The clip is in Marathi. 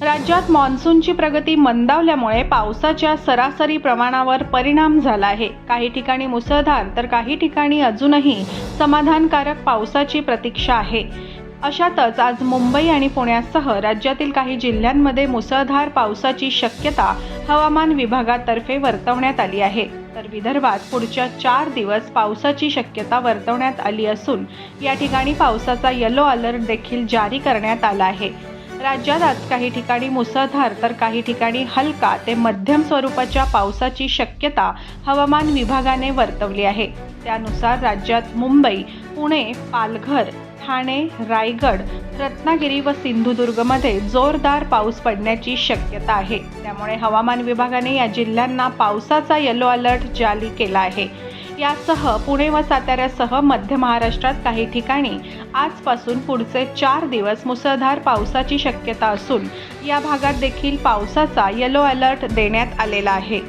राज्यात मान्सूनची प्रगती मंदावल्यामुळे पावसाच्या सरासरी प्रमाणावर परिणाम झाला आहे. काही ठिकाणी मुसळधार तर काही ठिकाणी अजूनही समाधानकारक पावसाची प्रतीक्षा आहे. अशातच आज मुंबई आणि पुण्यासह राज्यातील काही जिल्ह्यांमध्ये मुसळधार पावसाची शक्यता हवामान विभागातर्फे वर्तवण्यात आली आहे. तर विदर्भात पुढच्या चार दिवस पावसाची शक्यता वर्तवण्यात आली असून या ठिकाणी पावसाचा येलो अलर्ट देखील जारी करण्यात आला आहे. राज्यात आज काही ठिकाणी मुसळधार तर काही ठिकाणी हलका ते मध्यम स्वरूपाच्या पावसाची शक्यता हवामान विभागाने वर्तवली आहे. त्यानुसार राज्यात मुंबई पुणे पालघर ठाणे रायगड रत्नागिरी व सिंधुदुर्गमध्ये जोरदार पाऊस पडण्याची शक्यता आहे. त्यामुळे हवामान विभागाने या जिल्ह्यांना पावसाचा येलो अलर्ट जारी केला आहे. यासह पुणे व साताऱ्यासह मध्य महाराष्ट्रात काही ठिकाणी आजपासून पुढचे चार दिवस मुसळधार पावसाची शक्यता असून या भागात देखील पावसाचा येलो अलर्ट देण्यात आलेला आहे.